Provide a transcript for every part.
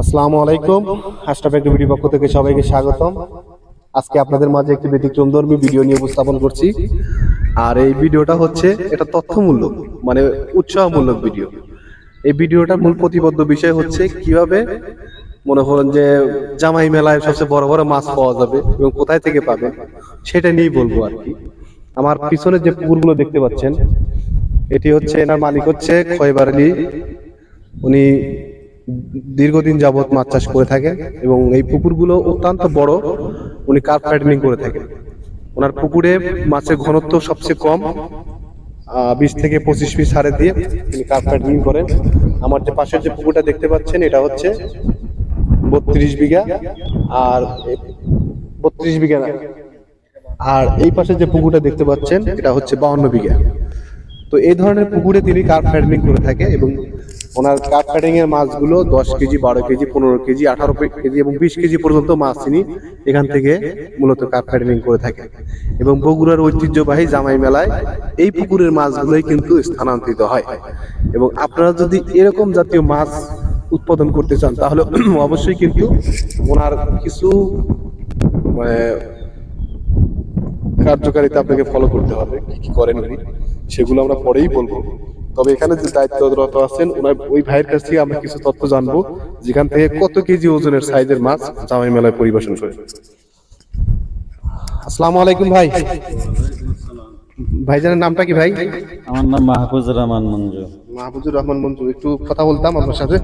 আসসালামু আলাইকুম। হাসটাফ এক্টিভিটি পক্ষ থেকে সবাইকে স্বাগতম। আজকে আপনাদের মাঝে একটি ব্যতিক্রমধর্মী ভিডিও নিয়ে উপস্থাপন করছি। আর এই ভিডিওটা হচ্ছে এটা তথ্যমূলক মানে উৎসাহমূলক ভিডিও। এই ভিডিওটার মূল প্রতিবদ্ধ বিষয় হচ্ছে কীভাবে মনে করেন যে জামাই মেলায় সবচেয়ে বড় বড় মাছ পাওয়া যাবে এবং কোথায় থেকে পাবেন, সেটা নিয়েই বলব আর কি। আমার পিছনে যে পুকুরগুলো দেখতে পাচ্ছেন, এটি হচ্ছে এনার মালিক হচ্ছে খয়বার আলী উনি দীর্ঘদিন যাবত মাছ চাষ করে থাকেন এবং এই পুকুরগুলো অত্যন্ত বড়। উনি কার্প ফাইটিং করে থাকেন ওনার পুকুরে মাছের ঘনত্ব সবচেয়ে কম বিশ থেকে পঁচিশ পিস হারে দিয়ে তিনি কার্প ফাইটিং করেন। আমার যে পাশের যে পুকুরটা দেখতে পাচ্ছেন, এটা হচ্ছে বত্রিশ বিঘা, আর বত্রিশ বিঘা আর এই পাশে যে পুকুরটা দেখতে পাচ্ছেন, এটা হচ্ছে বাউন্ন বিঘা। তো এই ধরনের পুকুরে তিনি কার্প ফাইটিং করে থাকে এবং ওনার কার্প ফাইটিং এর মাছগুলো দশ কেজি, বারো কেজি, পনেরো কেজি, আঠারো কেজি এবং বিশ কেজি পর্যন্ত মাছ তিনি এখান থেকে মূলত কার্প ফাইটিং করে থাকে এবং বগুড়ার ঐতিহ্যবাহী জামাই মেলায় এই পুকুরের মাছগুলোই কিন্তু স্থানান্তরিত হয়। এবং আপনারা যদি এরকম জাতীয় মাছ উৎপাদন করতে চান, তাহলে অবশ্যই কিন্তু ওনার কিছু মানে কার্যকারিতা আপনাকে ফলো করতে হবে, কি কি করেন উনি। সেগুলো আমরা পরেই বলব। তবে এখানে যে দায়িত্বরত আছেন ওনার ওই ভাইয়ের কাছ থেকে আমরা কিছু তথ্য জানব যেখান থেকে কত কেজি ওজনের সাইজের মাছ জামাই মেলায় পরিবেশন করে। আসসালামু আলাইকুম ভাই। ভাইজানের নামটা কি ভাই? আমার নাম মাহফুজ রহমান মঞ্জু। মাহবুজুর রহমান মঞ্জু একটু কথা বলতাম আপনার সাথে।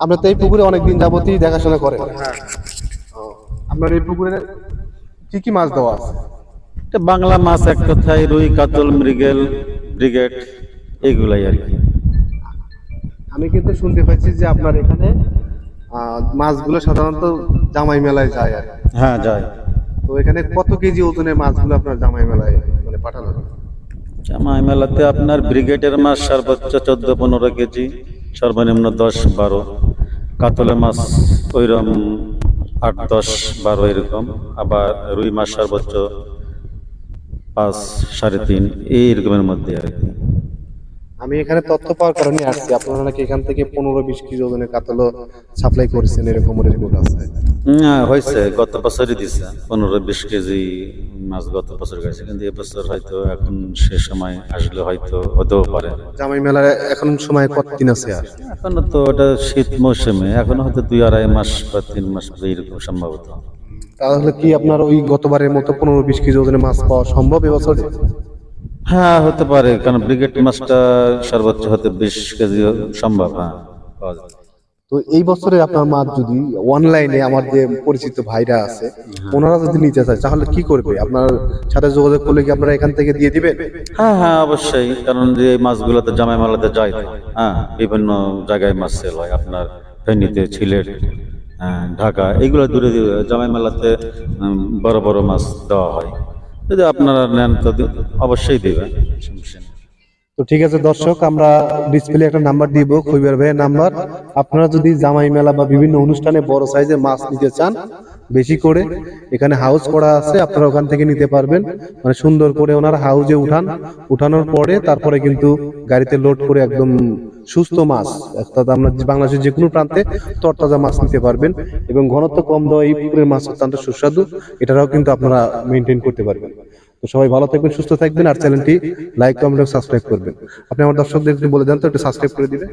আমরা তো এই পুকুরে অনেকদিন যাবতই দেখাশোনা করেন ও, আপনার এই পুকুরে কি কি মাছ দেওয়া আছে? বাংলা মাছ এক কথায় রুই কাতল মৃগেল ব্রিগেড এগুলাই আর কি আমি কিন্তু শুনতে পাচ্ছি যে আপনার এখানে মাছগুলো সাধারণত জামাই মেলায় যায় আর। হ্যাঁ যায় তো এখানে কত কেজি ওজনের মাছগুলো আপনার জামাই মেলায় মানে পাঠানো? জামাই মেলাতে আপনার ব্রিগেডের মাছ সর্বোচ্চ চোদ্দ পনেরো কেজি সর্বনিম্ন দশ বারো কাতলের মাছ ওইরকম আট দশ বারো এরকম আবার রুই মাছ সর্বোচ্চ পাঁচ সাড়ে তিন এই রকমের মধ্যে আর কি। আমি এখানে তথ্য পাওয়ার কারণে আসছি। আপনারা নাকি এখান থেকে পনেরো বিশ কেজি ওজনের কাতলও সাপ্লাই করেছেন এরকম রিপোর্ট আছে। হয়েছে গত বছরই দিছে। পনেরো বিশ কেজি মাছ গত বছর গেছে। কিন্তু এবছর হয়তো এখন সে সময় আসলে হয়তো হতেও পারে। জামাই মেলার এখন সময় কতদিন আছে আর? এখনও তো ওটা শীত মৌসুমে। এখনও হয়তো দুই আড়াই মাস বা তিন মাস এইরকম সম্ভবত। তাহলে কি আপনার ওই গতবারের মতো পনেরো বিশ কেজি ওজনের মাছ পাওয়া সম্ভব এবছরে? হ্যাঁ হতে পারে কারণ ব্রিগেড মাছটা সর্বোচ্চ হতে বিশ কেজি সম্ভব হ্যাঁ তো এই বছরে আপনার মাছ যদি অনলাইনে আমার যে পরিচিত ভাইরা আছে ওনারা যদি নিতে চায় তাহলে কি করবে? আপনার সাথে যোগাযোগ করলে কি আপনারা এখান থেকে দিয়ে দিবেন? হ্যাঁ হ্যাঁ অবশ্যই কারণ যে এই মাছগুলো তো জামাই মেলাতে যায় হ্যাঁ বিভিন্ন জায়গায় মাছ সেল হয় আপনার ফেনীতে সিলেট হ্যাঁ, ঢাকা, এগুলো দূরে দূরে, জামাই মেলাতে বড় বড় মাছ দেওয়া হয়। যদি আপনারা নেন তো অবশ্যই দেবেন। তো ঠিক আছে দর্শক, আমরা ডিসপ্লে একটা নাম্বার দিব খৈবার ভাইয়ের নাম্বার আপনারা যদি জামাই মেলা বা বিভিন্ন অনুষ্ঠানে বড় সাইজের মাছ নিতে চান, বেশি করে, এখানে হাউস করা আছে, আপনারা ওখান থেকে নিতে পারবেন। মানে সুন্দর করে ওনার হাউজে উঠান। উঠানোর পরে তারপরে কিন্তু গাড়িতে লোড করে একদম সুস্থ মাছ, অর্থাৎ আমরা বাংলাদেশের যে কোনো প্রান্তে তরতাজা মাছ নিতে পারবেন এবং ঘনত্ব কম দেওয়া এই পুকুরের মাছ অত্যন্ত সুস্বাদু, এটারাও কিন্তু আপনারা মেনটেন করতে পারবেন। তো সবাই ভালো থাকবেন, সুস্থ থাকবেন, আর চ্যানেলটি লাইক কমেন্ট সাবস্ক্রাইব করবেন। আপনি আমার দর্শকদের বলে দেন, তো একটু সাবস্ক্রাইব করে দিবেন।